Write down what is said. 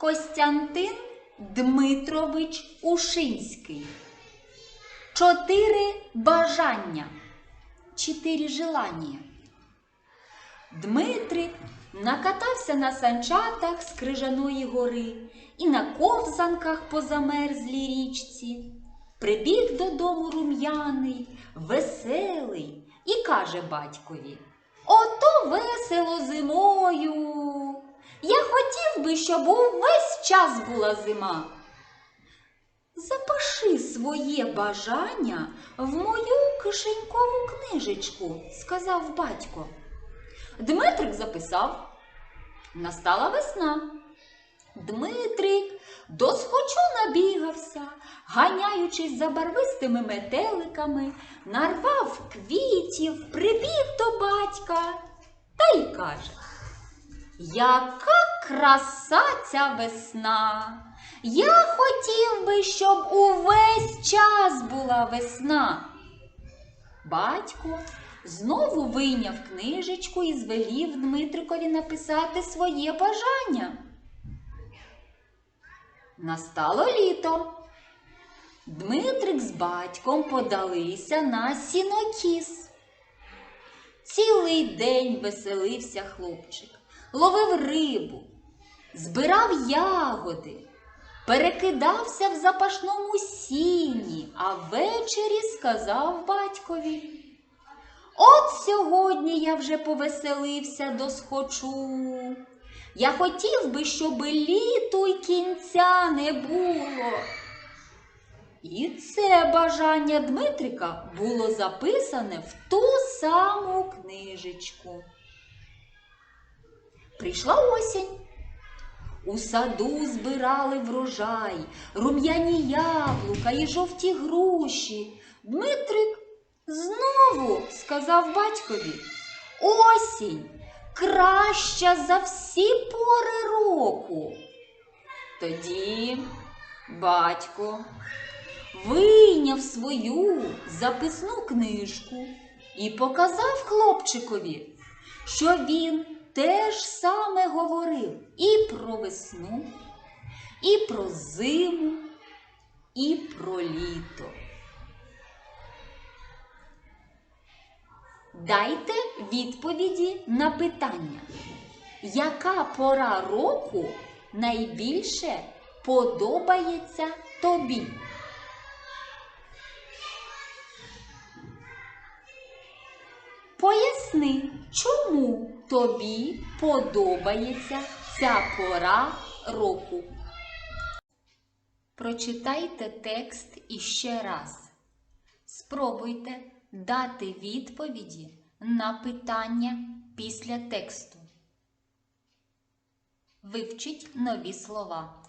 Костянтин Дмитрович Ушинський. Чотири бажання. Чотири желання. Дмитрик накатався на санчатах з крижаної гори і на ковзанках по замерзлій річці. Прибіг додому рум'яний, веселий, і каже батькові: Ото весело зимою. Я хотів би, щоб увесь час була зима. Запиши своє бажання в мою кишенькову книжечку, сказав батько. Дмитрик записав. Настала весна. Дмитрик досхочу набігався, ганяючись за барвистими метеликами, нарвав квітів, прибіг до батька та й каже: Яка краса ця весна! Я хотів би, щоб увесь час була весна. Батько знову вийняв книжечку і звелів Дмитрикові написати своє бажання. Настало літо. Дмитрик з батьком подалися на сінокіс. Цілий день веселився хлопчик, ловив рибу, збирав ягоди, перекидався в запашному сіні, а ввечері сказав батькові. От сьогодні я вже повеселився досхочу. Я хотів би, щоб літу й кінця не було. І це бажання Дмитрика було записане в ту саму книжечку. Прийшла осінь. У саду збирали врожай, рум'яні яблука і жовті груші. Дмитрик знову сказав батькові осінь краща за всі пори року. Тоді батько вийняв свою записну книжку і показав хлопчикові, що він теж саме говорив і про весну, і про зиму, і про літо. Дайте відповіді на питання, яка пора року найбільше подобається тобі? Поясни, чому тобі подобається ця пора року. Прочитайте текст іще раз. Спробуйте дати відповіді на питання після тексту. Вивчіть нові слова.